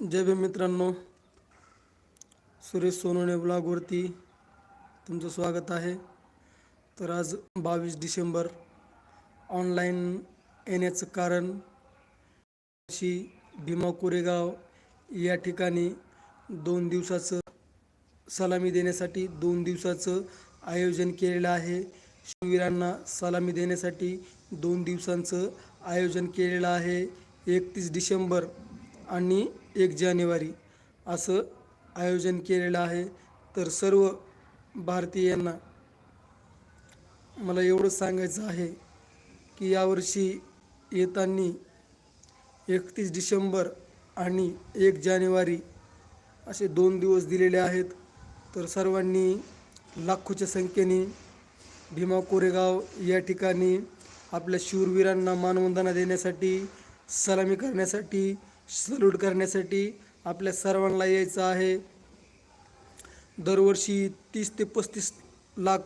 जय भीम मित्रांनो. सुरेश सोनवणे ब्लॉगवरती तुमचं स्वागत आहे. तर आज बावीस डिसेंबर ऑनलाईन येण्याचं कारण शी भीमा कोरेगाव या ठिकाणी दोन दिवसाचं सलामी देण्यासाठी दोन दिवसाचं आयोजन केलेलं आहे. शूरवीरांना सलामी देण्यासाठी दोन दिवसांचं आयोजन केलेलं आहे. एकतीस डिसेंबर आणि एक जानेवारी असं आयोजन केलेलं आहे. तर सर्व भारतीयांना मला एवढंच सांगायचं आहे की यावर्षी येताना एकतीस डिसेंबर आणि एक जानेवारी असे दोन दिवस दिलेले आहेत. तर सर्वांनी लाखोच्या संख्येने भीमा कोरेगाव या ठिकाणी आपल्या शूरवीरांना मानवंदना देण्यासाठी सलामी करण्यासाठी सल्यूट करण्यासाठी आपल्या सर्वांना यायचं आहे. दरवर्षी तीस ते पस्तीस लाख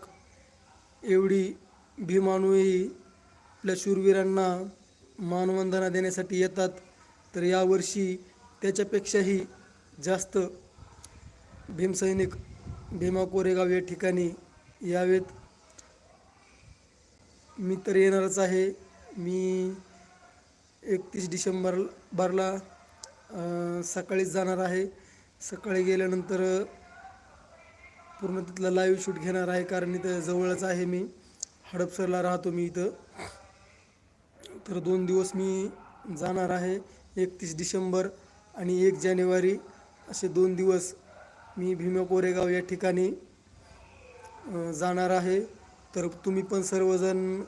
एवढी भीमाणूही आपल्या शूरवीरांना मानवंदना देण्यासाठी येतात. तर यावर्षी त्याच्यापेक्षाही जास्त भीमसैनिक भीमा कोरेगाव या ठिकाणी यावेत. मी तर येणारच आहे. मी एकतीस डिसेंबर बारला सकाळीच जाणार आहे. सकाळी गेल्यानंतर पूर्ण तिथला लाईव्ह शूट घेणार आहे कारण इथं जवळच आहे मी. हडपसरला राहतो मी इथं. तर दोन दिवस मी जाणार आहे. एकतीस डिसेंबर आणि एक जानेवारी असे दोन दिवस मी भीमा कोरेगाव या ठिकाणी जाणार आहे. तर तुम्ही पण सर्वजण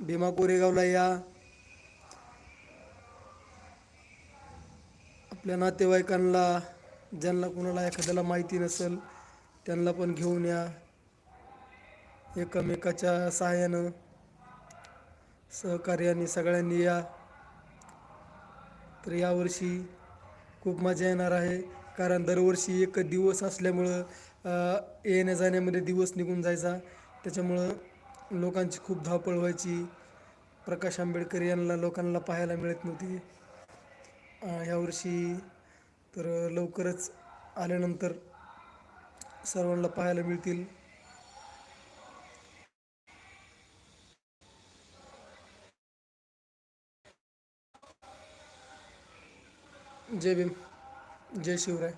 भीमा कोरेगावला या. आपल्या नातेवाईकांना ज्यांना कोणाला एखाद्याला माहिती नसेल त्यांना पण घेऊन या. एकमेकाच्या सहाय्यानं सहकार्याने सगळ्यांनी या. तर यावर्षी खूप मजा येणार आहे कारण दरवर्षी एक दिवस असल्यामुळं येण्या जाण्यामध्ये दिवस निघून जायचा. त्याच्यामुळं लोकांची खूप धावपळ व्हायची. प्रकाश आंबेडकर यांना लोकांना पाहायला मिळत नव्हती. यावर्षी तर लवकरच आल्यानंतर सर्वांना पाहायला मिळतील. जय भीम जय शिवराय.